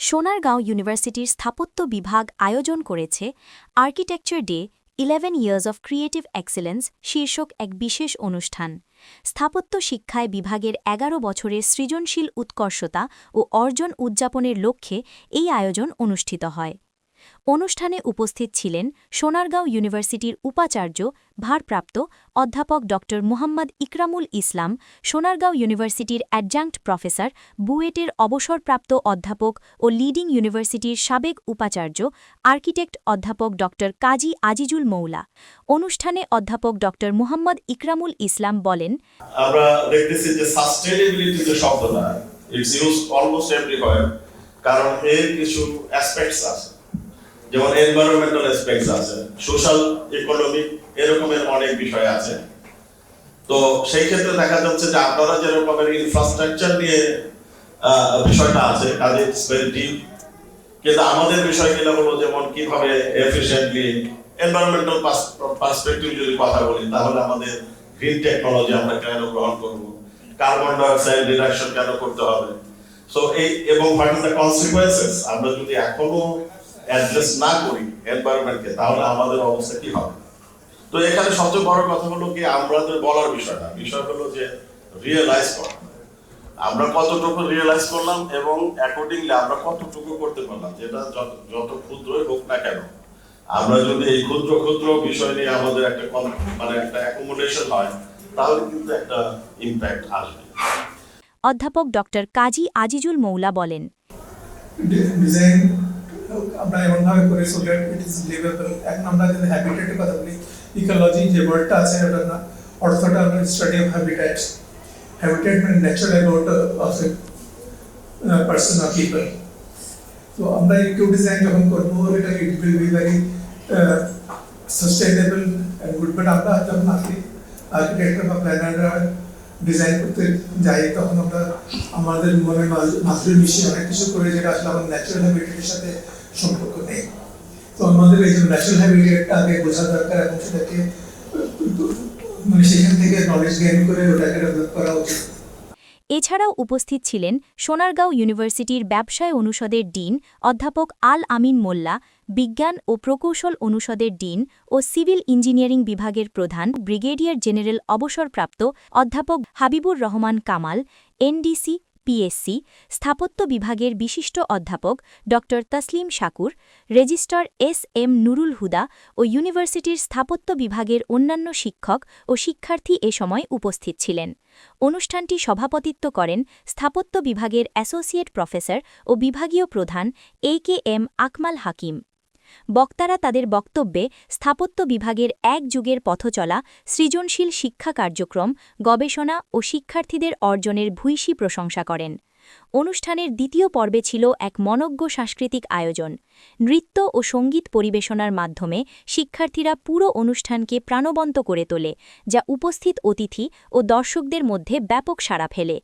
সোনারগাঁও ইউনিভার্সিটির স্থাপত্য বিভাগ আয়োজন করেছে architecture day, eleven years of creative excellence শীর্ষক এক বিশেষ অনুষ্ঠান। স্থাপত্য শিক্ষায় বিভাগের এগারো বছরের সৃজনশীল উৎকর্ষতা ও অর্জন উদযাপনের লক্ষ্যে এই আয়োজন অনুষ্ঠিত হয়। অনুষ্ঠানে উপস্থিত ছিলেন সোনারগাঁও ইউনিভার্সিটির উপাচার্য, ভারপ্রাপ্ত অধ্যাপক ড. মুহাম্মদ ইকরামুল ইসলাম, সোনারগাঁও ইউনিভার্সিটির অ্যাডজাঙ্ক্ট প্রফেসর, বুয়েটের অবসরপ্রাপ্ত অধ্যাপক ও লিডিং ইউনিভার্সিটির সাবেক উপাচার্য, আর্কিটেক্ট অধ্যাপক ড. কাজী আজিজুল মৌলা। অনুষ্ঠানে অধ্যাপক ড. মুহাম্মদ ইকরামুল ইসলাম বলেন কারণ এর কিছু অ্যাসপেক্টস আছে। যেমন এনভায়রনমেন্টাল অ্যাসপেক্টস আছে সোশ্যাল ইকোনমিক এরকমের অনেক বিষয় আছে। তো সেই ক্ষেত্রে দেখা যাচ্ছে যে আপনারা যে রকমের ইনফ্রাস্ট্রাকচার নিয়ে বিষয়টা আছে কাজে ইটস কিন্তু আমাদের বিষয়গুলো হলো যেমন কীভাবে এফিশিয়েন্টলি এনভায়রনমেন্টাল পার্সপেক্টিভ যদি কথা বলি, তাহলে আমাদের গ্রিন টেকনোলজি আমরা কেন গ্রহণ করব? কার্বন ডাইঅক্সাইড রিডাকশন কেন করতে হবে? সো এই, এবং হোয়াট ইজ দ্য কনসিকুয়েন্সেস আমরা যদি এখনও অ্যাড্রেস না করি এনভায়রনমেন্টকে তাহলে আমাদের অবস্থা কি হবে? তো এখানে সবচেয়ে বড় কথা হলো কি আমাদের বলার বিষয় না বিষয় হলো যে রিয়েলাইজ করা। আমরা কতটুকু রিয়েলাইজ করলাম এবং অ্যাকর্ডিংলি আমরা কতটুকু করতে পারলাম যেটা যত যত ক্ষুদ্রই হোক না কেন আমরা যদি এই ক্ষুদ্র ক্ষুদ্র বিষয় নিয়ে আমাদের একটা মানে একটা অ্যাকোমোডেশন হয় তাহলে কিন্তু একটা ইম্প্যাক্ট আসবে। অধ্যাপক ডক্টর কাজী আজিজুল মৌলা বলেন ডিজাইন আমরা এমনভাবে করি so that it is livable এখন আমরা যদি হ্যাবিটেটের কথা বলি ইকোলজি যে ওয়ার্ডটা আছে ওটা না অর্থটা আমরা স্টাডি অফ হ্যাবিটেট হ্যাবিটেট মানে natural about of a person or people তো আমরা ইকো ডিজাইন যখন করব, এটা it will be very sustainable and good but আমরা যখন আসি আর্কিটেক্টর বা প্ল্যানাররা ডিজাইন করতে যাই, তখন আমরা আমাদের মনে মাধুরী মিশিয়ে অনেক কিছু করে, যেটা আসলে আমাদের ন্যাচারাল হ্যাবিটেটের সাথে সম্পর্ক নেই। তো আমাদের এই যে ন্যাচারাল হ্যাবিটেটটা আগে বোঝা দরকার এবং সেটাকে মানে সেখান থেকে নলেজ গেইন করে ওটাকে ডেভেলপ করা উচিত। এছাড়াও উপস্থিত ছিলেন সোনারগাঁও ইউনিভার্সিটির ব্যবসায় অনুষদের ডিন অধ্যাপক আল আমিন মোল্লা, বিজ্ঞান ও প্রকৌশল অনুষদের ডিন ও সিভিল ইঞ্জিনিয়ারিং বিভাগের প্রধান ব্রিগেডিয়ার জেনারেল অবসরপ্রাপ্ত অধ্যাপক হাবিবুর রহমান কামাল, এনডিসি পিএসসি স্থাপত্য বিভাগের বিশিষ্ট অধ্যাপক ড. Taslim Shakur, registrar S M Nurul Huda ও ইউনিভার্সিটির স্থাপত্য বিভাগের অন্যান্য শিক্ষক ও শিক্ষার্থী এ সময় উপস্থিত ছিলেন। অনুষ্ঠানটি সভাপতিত্ব করেন স্থাপত্য বিভাগের অ্যাসোসিয়েট প্রফেসর ও বিভাগীয় প্রধান এ কে এম আকমাল হাকিম। বক্তারা তাদের বক্তব্যে স্থাপত্য বিভাগের এক যুগের পথচলা, সৃজনশীল শিক্ষা কার্যক্রম, গবেষণা ও শিক্ষার্থীদের অর্জনের ভূয়সী প্রশংসা করেন। অনুষ্ঠানের দ্বিতীয় পর্বে ছিল এক মনজ্ঞ সাংস্কৃতিক আয়োজন। নৃত্য ও সংগীত পরিবেশনার মাধ্যমে শিক্ষার্থীরা পুরো অনুষ্ঠানকে প্রাণবন্ত করে তোলে, যা উপস্থিত অতিথি ও দর্শকদের মধ্যে ব্যাপক সাড়া ফেলে।